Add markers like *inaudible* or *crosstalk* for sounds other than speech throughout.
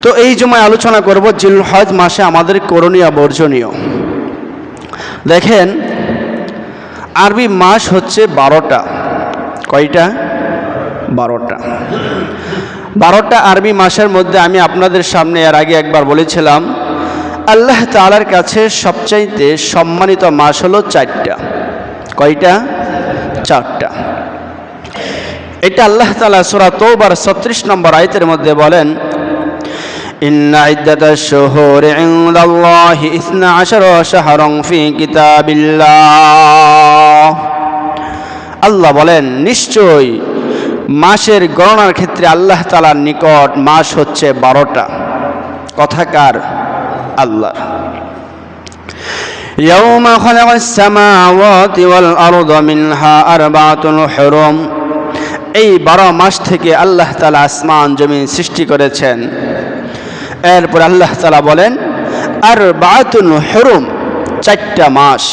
তো এই জমায় আলোচনা করব জিলহজ মাসে আমাদের করণীয় বর্জনীয়। দেখেন, আরবি মাস হচ্ছে বারোটা। কয়টা? বারোটা। বারোটা আরবি মাসের মধ্যে আমি আপনাদের সামনে এর আগে একবার বলেছিলাম, আল্লাহ তালার কাছে সবচাইতে সম্মানিত মাস হলো চারটা। কয়টা? চারটা। এটা আল্লাহ তালা সুরা তৌবার ছত্রিশ নম্বর আয়তের মধ্যে বলেন إن عدة الشهور عند الله إثنى عشر شهرا في كتاب الله আল্লাহ বলেন নিশ্চয় মাসের গণনার ক্ষেত্রে আল্লাহ তালার নিকট মাস হচ্ছে বারোটা কথাকার আল্লাহ يوم خلق السماوات والأرض منها أربعة حرم এই বারো মাস থেকে আল্লাহ তালা আসমান জমিন সৃষ্টি করেছেন এরপর আল্লাহ তালা বলেন আর বাতুন হরুম, চারটা মাস।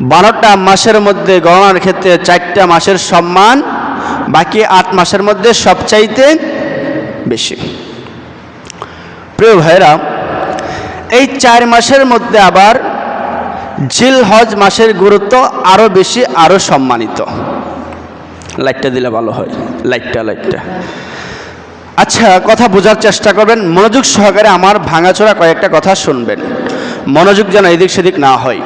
বারোটা মাসের মধ্যে গণনার ক্ষেত্রে চারটা মাসের সম্মান, বাকি আট মাসের মধ্যে সবচাইতে বেশি। প্রিয় ভাইরা এই চার মাসের মধ্যে আবার জিল হজ মাসের গুরুত্ব আরও বেশি আরও সম্মানিত। লাইটটা দিলে ভালো হয়। লাইটটা লাইটটা। আচ্ছা কথা বোঝার চেষ্টা করবেন। মনোযোগ সহকারে আমার ভাঙাচোরা কয়েকটা কথা শুনবেন। মনোযোগ যেন এদিক সেদিক না হয়।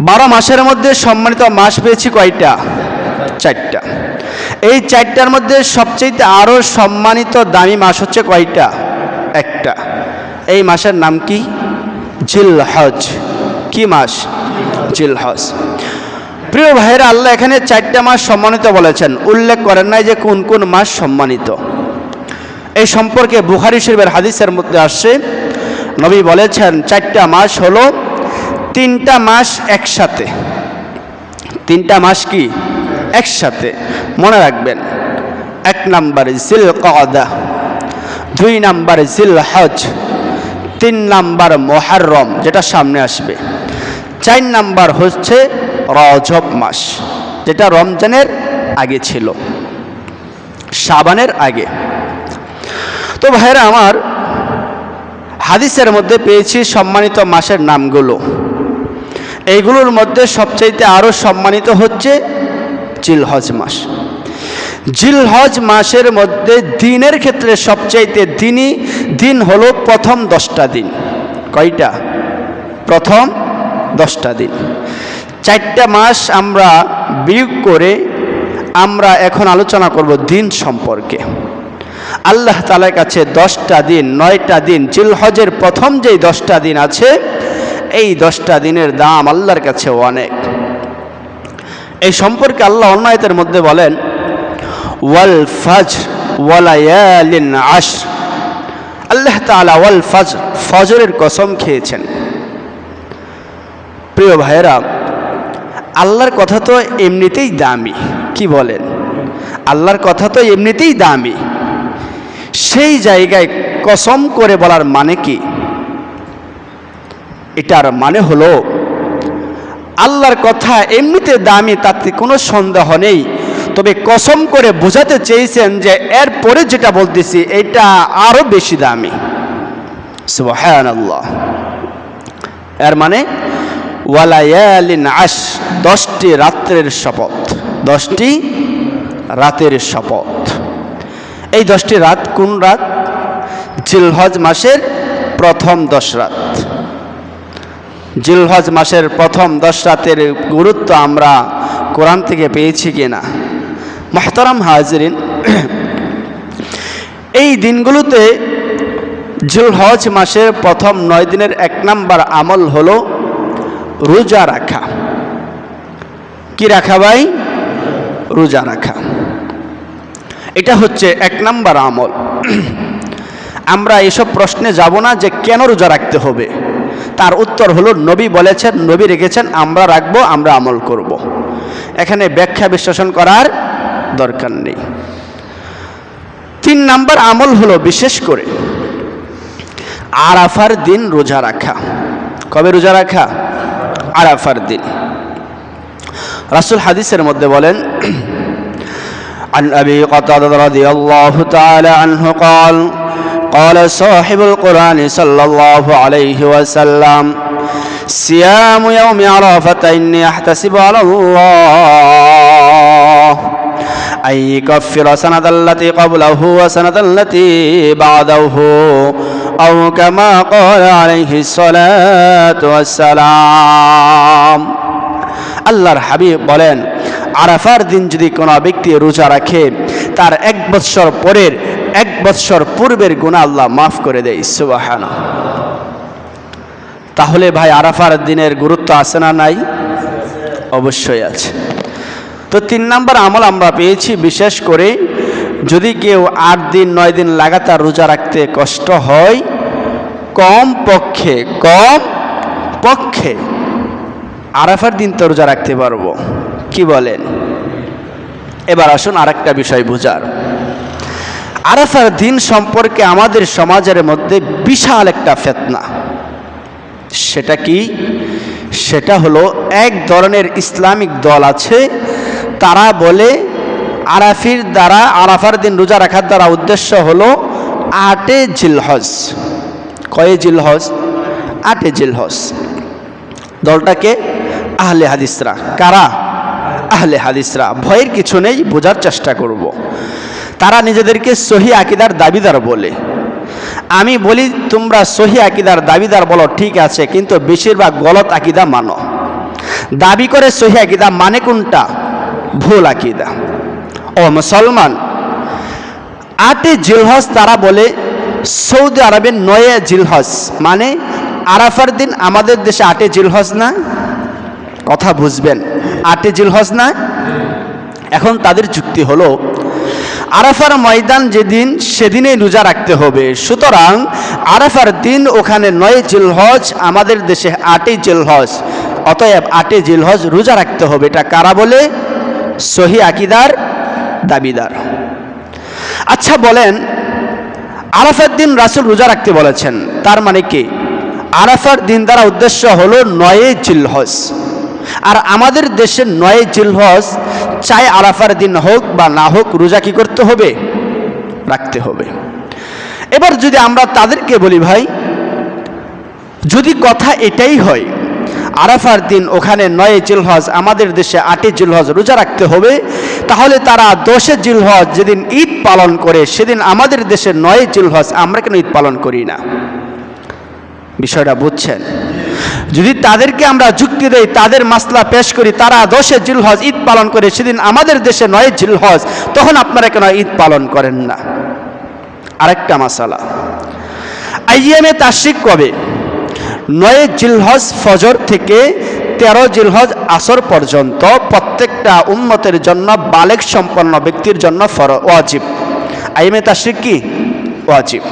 বারো মাসের মধ্যে সম্মানিত মাস পেয়েছি কয়টা? চারটা। এই চারটার মধ্যে সবচেয়ে আরও সম্মানিত দামি মাস হচ্ছে কয়টা? একটা। এই মাসের নাম কি? জিল হজ কি মাস? জিল হজ প্রিয় ভাইয়েরা, আল্লাহ এখানে চারটা মাস সম্মানিত বলেছেন। উল্লেখ করেন নাই যে কোন কোন মাস সম্মানিত। এই সম্পর্কে বুখারি শরীফের হাদিসের মধ্যে আসছে, নবী বলেছেন, চারটা মাস হলো তিনটা মাস একসাথে। তিনটা মাস কি? একসাথে। মনে রাখবেন, এক নাম্বার জিল কদা দুই নাম্বার জিল হজ তিন নাম্বার মোহাররম, যেটা সামনে আসবে। চার নাম্বার হচ্ছে রজব মাস, যেটা রমজানের আগে ছিল সাবানের আগে। তো ভাইরা আমার হাদিসের মধ্যে পেয়েছি সম্মানিত মাসের নামগুলো। এইগুলোর মধ্যে সবচাইতে আরও সম্মানিত হচ্ছে জিলহজ মাস। জিলহজ মাসের মধ্যে দিনের ক্ষেত্রে সবচাইতে দিনই দিন হলো প্রথম দশটা দিন। কয়টা? প্রথম দশটা দিন। চারটা মাস আমরা বিয়োগ করে আমরা এখন আলোচনা করব দিন সম্পর্কে। আল্লাহ তালার কাছে দশটা দিন, নয়টা দিন, জিলহজের প্রথম যেই দশটা দিন আছে, এই দশটা দিনের দাম আল্লাহর কাছে অনেক। এই সম্পর্কে আল্লাহ অন্যায়তের মধ্যে বলেন, ওয়াল ফাজ ওয়ালায়ালিন আশ আল্লাহ তালা ওয়াল ফাজ ফজরের কসম খেয়েছেন। প্রিয় ভাইয়েরা আল্লাহর কথা তো এমনিতেই দামি, কি বলেন? আল্লাহর কথা তো এমনিতেই দামি। সেই জায়গায় কসম করে বলার মানে কি? এটার মানে হলো, আল্লাহর কথা এমনিতে দামি, তাতে কোনো সন্দেহ নেই। তবে কসম করে বোঝাতে চেয়েছেন যে এর পরে যেটা বলতেছি, এটা আরও বেশি দামি। আল্লাহ এর মানে ওয়ালায়ালিন আশ, দশটি রাত্রের শপথ, দশটি রাতের শপথ। এই দশটি রাত কোন রাত? জিলহজ মাসের প্রথম দশ রাত। জিলহজ মাসের প্রথম দশ রাতের গুরুত্ব আমরা কোরআন থেকে পেয়েছি কিনা? মাহতারাম হাজরিন, এই দিনগুলোতে জিলহজ মাসের প্রথম নয় দিনের এক নাম্বার আমল হলো রোজা রাখা। কি রাখা ভাই? রোজা রাখা। এটা হচ্ছে এক নাম্বার আমল। আমরা এসব প্রশ্নে যাব না যে কেন রোজা রাখতে হবে। তার উত্তর হলো, নবী বলেছেন, নবী রেখেছেন, আমরা রাখব, আমরা আমল করব। এখানে ব্যাখ্যা বিশ্লেষণ করার দরকার নেই। তিন নাম্বার আমল হলো বিশেষ করে আরাফার দিন রোজা রাখা। কবে রোজা রাখা? আরাফার দিন রাসুল হাদিসের মধ্যে বলেন عن أبي قتادة رضي الله تعالى عنه قال قال صاحب القرآن صلى الله عليه وسلم صيام يوم عرفة إني أحتسب على الله أن يكفر سنة التي قبله وسنة التي بعده أو كما قال عليه الصلاة والسلام আল্লাহর হাবিব বলেন আরাফার দিন যদি কোনো ব্যক্তি রোজা রাখে তার এক বৎসর পরের এক বৎসর পূর্বের গুণা আল্লাহ মাফ করে দেয় সুবাহানা তাহলে ভাই আরাফার দিনের গুরুত্ব আছে না নাই অবশ্যই আছে তো তিন নাম্বার আমল আমরা পেয়েছি বিশেষ করে যদি কেউ আট দিন, নয় দিন লাগাতার রোজা রাখতে কষ্ট হয়, কম পক্ষে কম পক্ষে আরাফার দিন তো রোজা রাখতে পারব। কি বলেন? এবার আসুন আরেকটা বিষয় বোঝার। আরাফার দিন সম্পর্কে আমাদের সমাজের মধ্যে বিশাল একটা ফেতনা। সেটা কি? সেটা হলো এক ধরনের ইসলামিক দল আছে, তারা বলে আরাফির দ্বারা, আরাফার দিন রোজা রাখার দ্বারা উদ্দেশ্য হলো আটে জিলহজ। কয়ে জিলহজ? আটে জিলহজ। দলটাকে আহলে হাদিসরা। কারা? আহলে হাদিসরা। ভয়ের কিছু নেই, বোঝার চেষ্টা করব। তারা নিজেদেরকে সহি আকিদার দাবিদার বলে। আমি বলি, তোমরা সহি আকিদার দাবিদার বলো, ঠিক আছে, কিন্তু বেশিরভাগ গলত আকিদা মানো। দাবি করে সহি আকিদা মানে কোনটা? ভুল আকিদা। ও মুসলমান আটে জিলহজ তারা বলে সৌদি আরবের নয়ে জিলহজ। মানে আরাফার দিন আমাদের দেশে আটে জিলহজ না? কথা বুঝবেন। আটে জিলহজ না? এখন তাদের চুক্তি হলো, আরাফার ময়দান যেদিন, সেদিনেই রোজা রাখতে হবে। সুতরাং আরাফার দিন ওখানে নয় জিলহজ, আমাদের দেশে আটই জিলহজ। অতএব আটে জিলহজ রোজা রাখতে হবে। এটা কারা বলে? সহি আকিদার দাবিদার। আচ্ছা বলেন আরাফার দিন রাসুল রোজা রাখতে বলেছেন, তার মানে কি? আরাফার দিন দ্বারা উদ্দেশ্য হলো নয়ে জিলহজ। আর আমাদের দেশের নয়ে জিলহজ চাই আরাফার দিন হোক বা না হোক, রোজা কি করতে হবে? রাখতে হবে। এবার যদি আমরা তাদেরকে বলি, ভাই, যদি কথা এটাই হয় আরাফার দিন ওখানে নয় জিলহজ, আমাদের দেশে আটে জিলহজ রোজা রাখতে হবে। তাহলে তারা দশে জিলহজ যেদিন ঈদ পালন করে, সেদিন আমাদের দেশে নয় জিলহজ, আমরা কেন ঈদ পালন করি না? বিষয়টা বুঝছেন? যদি তাদেরকে আমরা যুক্তি দেই, তাদের মাসলা পেশ করি, তারা দশে জিলহজ ঈদ পালন করে, সেদিন আমাদের দেশে নয় জিলহজ, তখন আপনারা কেন ঈদ পালন করেন না? আরেকটা মাসালা। আইএমএ তাসিক কবে? নয় জিলহজ ফজর থেকে তেরো জিলহজ আসর পর্যন্ত প্রত্যেকটা উন্মতের জন্য বালেক সম্পন্ন ব্যক্তির জন্য ফর ওয়াজিব। আইএমএ তাসিক কি? ওয়াজিব।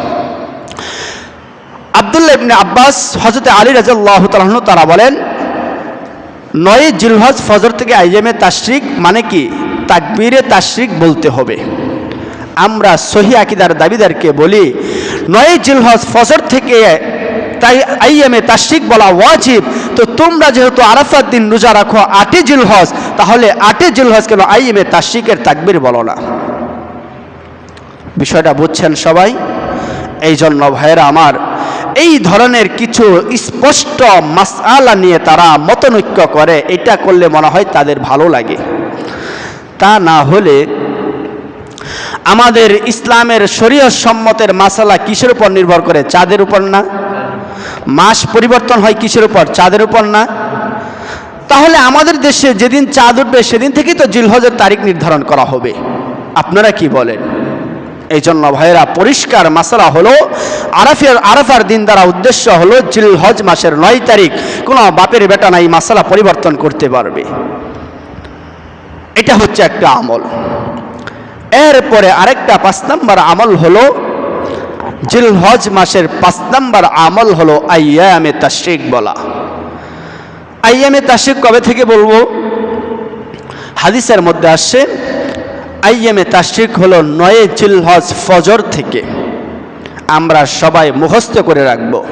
আবদুল্লাহ ইবনে আব্বাস হজরত আলী রাজাল্লাহ তালাহন তারা বলেন, নয় জিলহজ ফজর থেকে আইজেমে তাশরিক মানে কি? তাকবীরে তাশরিক বলতে হবে। আমরা সহি আকিদার দাবিদারকে বলি, নয় জিলহজ ফজর থেকে তাই আইএমে তাশরিক বলা ওয়াজিব। তো তোমরা যেহেতু আরাফাত দিন রোজা রাখো আটে জিলহজ, তাহলে আটে জিলহজ কেন আইএমে তাশরিকের তাকবীর বলো না? বিষয়টা বুঝছেন সবাই? এই জন্য ভাইয়েরা আমার, এই ধরনের কিছু স্পষ্ট মাসালা নিয়ে তারা মতনৈক্য করে, এটা করলে মনে হয় তাদের ভালো লাগে। তা না হলে আমাদের ইসলামের শরীয় সম্মতের মাসালা কিসের উপর নির্ভর করে? চাঁদের উপর না? মাস পরিবর্তন হয় কিসের উপর? চাঁদের উপর না? তাহলে আমাদের দেশে যেদিন চাঁদ উঠবে, সেদিন থেকেই তো জিলহজের তারিখ নির্ধারণ করা হবে। আপনারা কি বলেন? এই জন্য ভাইয়েরা, পরিষ্কার মাসালা হলো আরাফের আরাফার দিন দ্বারা উদ্দেশ্য হলো জিলহজ মাসের নয় তারিখ। কোনো বাপের বেটা নাই, মাসালা পরিবর্তন করতে পারবে। এটা হচ্ছে একটা আমল। এরপরে আরেকটা পাঁচ নম্বর আমল হলো জিল হজ মাসের পাঁচ নম্বর আমল হলো আইয়ামে তাশরিক বলা। আইয়ামে তাশরিক কবে থেকে বলব? হাদিসের মধ্যে আসছে আইএমএ তাশরিক হলো নয়ে জিলহজ ফজর থেকে। আমরা সবাই মুখস্থ করে রাখব।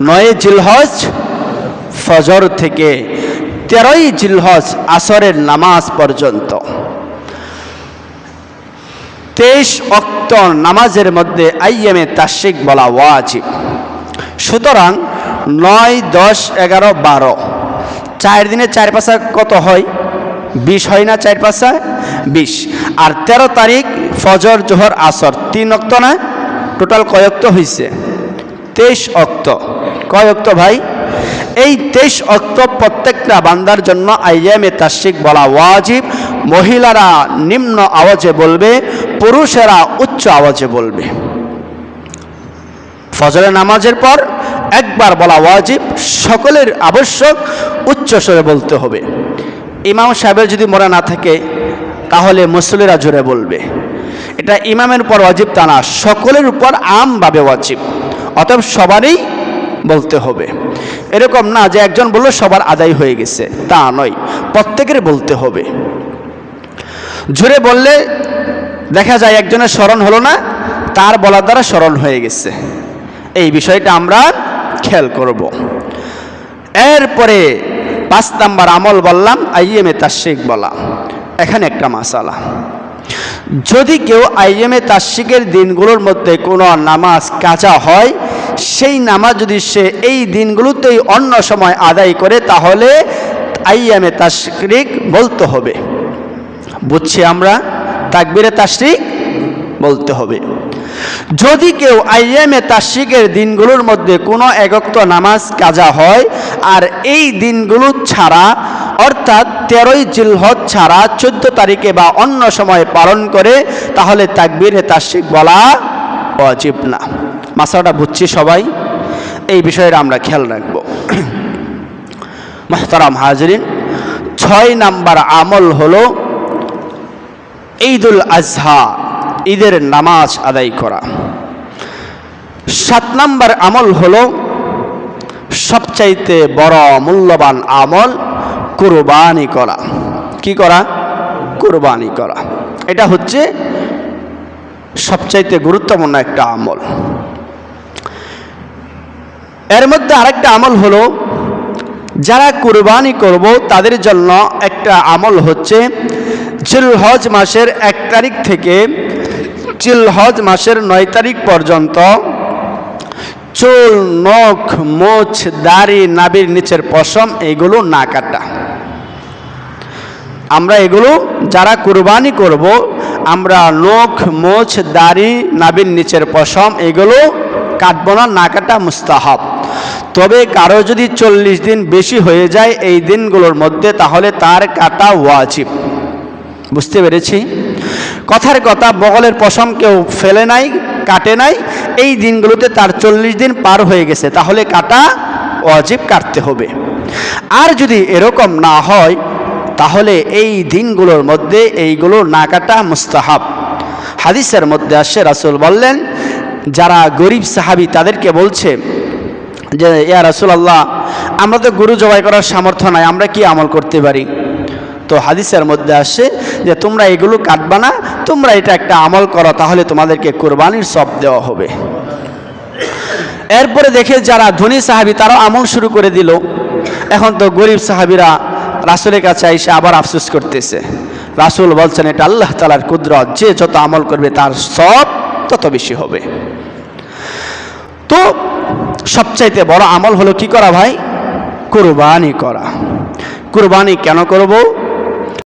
নয়ে জিলহজ ফজর থেকে তেরোই জিলহজ আসরের নামাজ পর্যন্ত। তেইশ অক্ত নামাজের মধ্যে আইএমএ তাসিক বলা ওয়াজিব। সুতরাং নয়, দশ, এগারো, বারো। চার দিনে চার পাশা কত হয়? বিশ হয় না চার পাশায় বিশ। আর তেরো তারিখ ফজর, জোহর, আসর। তিন অক্ত না? টোটাল কয়ক্ত হয়েছে তেইশ অক্ত। কয় অক্ত ভাই? এই তেইশ অক্ত প্রত্যেকটা বান্দার জন্য আইএমএ তাসিক বলা ওয়াজিব। মহিলারা নিম্ন আওয়াজে বলবে পুরুষেরা উচ্চ আওয়াজে বলবে। ফজরের নামাজের পর একবার বলা ওয়াজিব, সকলের আবশ্যক উচ্চ স্বরে বলতে হবে। ইমাম সাহেবের যদি মনে না থাকে, তাহলে মুসলিরা জোরে বলবে। এটা ইমামের উপর ওয়াজিব তা না, সকলের উপর আমভাবে ওয়াজিব। অতএব সবারই বলতে হবে। এরকম না যে একজন বলল সবার আদায় হয়ে গেছে, তা নয়, প্রত্যেকের বলতে হবে। জোরে বললে দেখা যায় একজনের স্মরণ হলো না, তার বলার দ্বারা স্মরণ হয়ে গেছে। এই বিষয়টা আমরা খেয়াল করব। এরপরে পাঁচ নাম্বার আমল বললাম, আইএমএ তাসিক বলা। এখানে একটা মাসালা। যদি কেউ আইএমএ তাসিকের দিনগুলোর মধ্যে কোনো নামাজ কাঁচা হয়, সেই নামাজ যদি সে এই দিনগুলোতেই অন্য সময় আদায় করে, তাহলে আইএমএ তাসরিক বলতে হবে। বুঝছি আমরা? তাকবিরে তাসরিক বলতে হবে। যদি কেউ আইএমএ তাসিকের দিনগুলোর মধ্যে কোনো একক্ত নামাজ কাজা হয়, আর এই দিনগুলো ছাড়া, অর্থাৎ তেরোই জিলহজ ছাড়া চোদ্দ তারিখে বা অন্য সময়ে পালন করে, তাহলে তাকবিরে তাসিক বলা অজিব না। মাসাটা বুঝছি সবাই? এই বিষয়টা আমরা খেয়াল রাখব। *clears throat* মাহতারাম হাজরিন, ছয় নাম্বার আমল হলো ঈদুল আজহা, ঈদের নামাজ আদায় করা। সাত নাম্বার আমল হল সবচাইতে বড় মূল্যবান আমল কুরবানি করা। কি করা? কুরবানি করা। এটা হচ্ছে সবচাইতে গুরুত্বপূর্ণ একটা আমল। এর মধ্যে আরেকটা আমল হলো, যারা কুরবানি করব তাদের জন্য একটা আমল হচ্ছে জিলহজ মাসের এক তারিখ থেকে জিলহজ মাসের নয় তারিখ পর্যন্ত চুল, নখ মোছ দাড়ি নাবির নিচের পশম, এগুলো না কাটা। আমরা এগুলো যারা কুরবানি করব, আমরা নখ মোছ দাড়ি নাবির নিচের পশম, এগুলো কাটবো না না কাটা মুস্তাহাব। তবে কারও যদি চল্লিশ দিন বেশি হয়ে যায় এই দিনগুলোর মধ্যে, তাহলে তার কাটা ওয়াজিব। বুঝতে পেরেছি? কথার কথা, বগলের পশম কেউ ফেলে নাই, কাটে নাই, এই দিনগুলোতে তার চল্লিশ দিন পার হয়ে গেছে, তাহলে কাটা অজীব কাটতে হবে। আর যদি এরকম না হয়, তাহলে এই দিনগুলোর মধ্যে এইগুলো না কাটা মুস্তাহাব। হাদিসের মধ্যে আসে রাসুল বললেন, যারা গরিব সাহাবি তাদেরকে বলছে যে, ইয়া রাসুল আল্লাহ আমরা তো গরু জবাই করার সামর্থ্য নাই, আমরা কি আমল করতে পারি? তো হাদিসের মধ্যে আসে যে তোমরা এগুলো কাটবা না, তোমরা এটা একটা আমল করো, তাহলে তোমাদেরকে কোরবানির সব দেওয়া হবে। এরপরে দেখে যারা ধনী সাহাবি, তারাও আমল শুরু করে দিল। এখন তো গরিব সাহাবিরা রাসুলের কাছে এসে আবার আফসোস করতেছে। রাসুল বলছেন, এটা আল্লাহ তালার কুদরত, যে যত আমল করবে তার সব তত বেশি হবে। তো সবচাইতে বড় আমল হলো কি করা ভাই? কুরবানি করা। কুরবানি কেন করব?